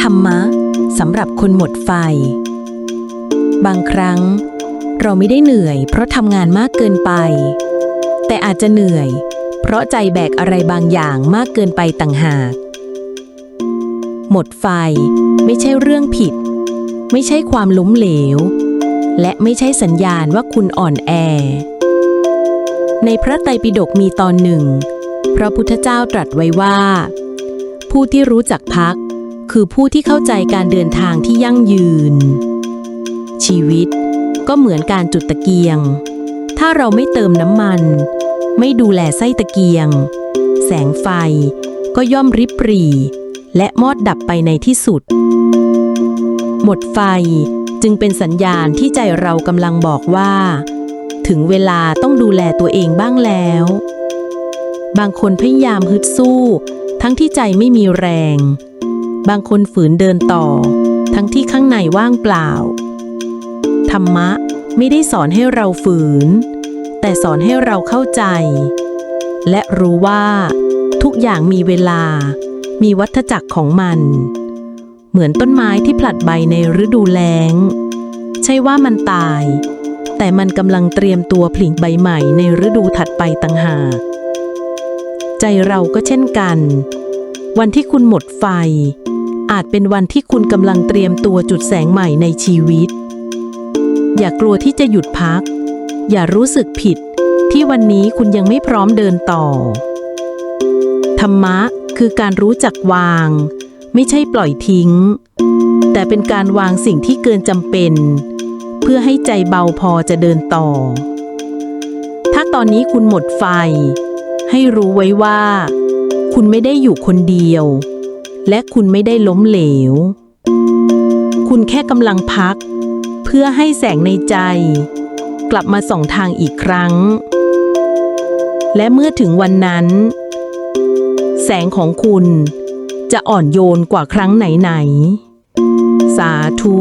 ธรรมะสำหรับคนหมดไฟ บางครั้ง เราไม่ได้เหนื่อย เพราะทำงานมากเกินไป แต่อาจจะเหนื่อย เพราะใจแบกอะไรบางอย่างมากเกินไปต่างหาก หมดไฟไม่ใช่เรื่องผิด ไม่ใช่ความล้มเหลว และไม่ใช่สัญญาณว่าคุณอ่อนแอ ในพระไตรปิฎกมีตอนหนึ่ง พระพุทธเจ้าตรัสไว้ว่า ผู้ที่รู้จักพัก คือผู้ที่เข้าใจการเดินทางที่ยั่งยืน ชีวิตก็เหมือนการจุดตะเกียง ถ้าเราไม่เติมน้ำมัน ไม่ดูแลไส้ตะเกียง แสงไฟก็ย่อมริบหรี่ และมอดดับไปในที่สุด หมดไฟจึงเป็นสัญญาณที่ใจเรากำลังบอกว่า ถึงเวลาต้องดูแลตัวเองบ้างแล้ว บางคนพยายามฮึดสู้ ทั้งที่ใจไม่มีแรง บางคนฝืนเดินต่อ ทั้งที่ข้างในว่างเปล่า ธรรมะไม่ได้สอนให้เราฝืน แต่สอนให้เราเข้าใจ และรู้ว่าทุกอย่างมีเวลา มีวัฏจักรของมัน เหมือนต้นไม้ที่ผลัดใบในฤดูแล้ง ใช่ว่ามันตาย แต่มันกำลังเตรียมตัวผลิใบใหม่ในฤดูถัดไปต่างหาก ใจเราก็เช่นกัน วันที่คุณหมดไฟ อาจเป็นวันที่คุณกำลังเตรียมตัวจุดแสงใหม่ในชีวิต อย่ากลัวที่จะหยุดพัก อย่ารู้สึกผิด ที่วันนี้คุณยังไม่พร้อมเดินต่อ ธรรมะคือการรู้จักวาง ไม่ใช่ปล่อยทิ้ง แต่เป็นการวางสิ่งที่เกินจำเป็น เพื่อให้ใจเบาพอจะเดินต่อ ถ้าตอนนี้คุณหมดไฟ ให้รู้ไว้ว่า คุณไม่ได้อยู่คนเดียว และคุณไม่ได้ล้มเหลว คุณแค่กำลังพัก เพื่อให้แสงในใจ กลับมาส่องทางอีกครั้ง และเมื่อถึงวันนั้น แสงของคุณจะอ่อนโยนกว่าครั้งไหนๆสาธุ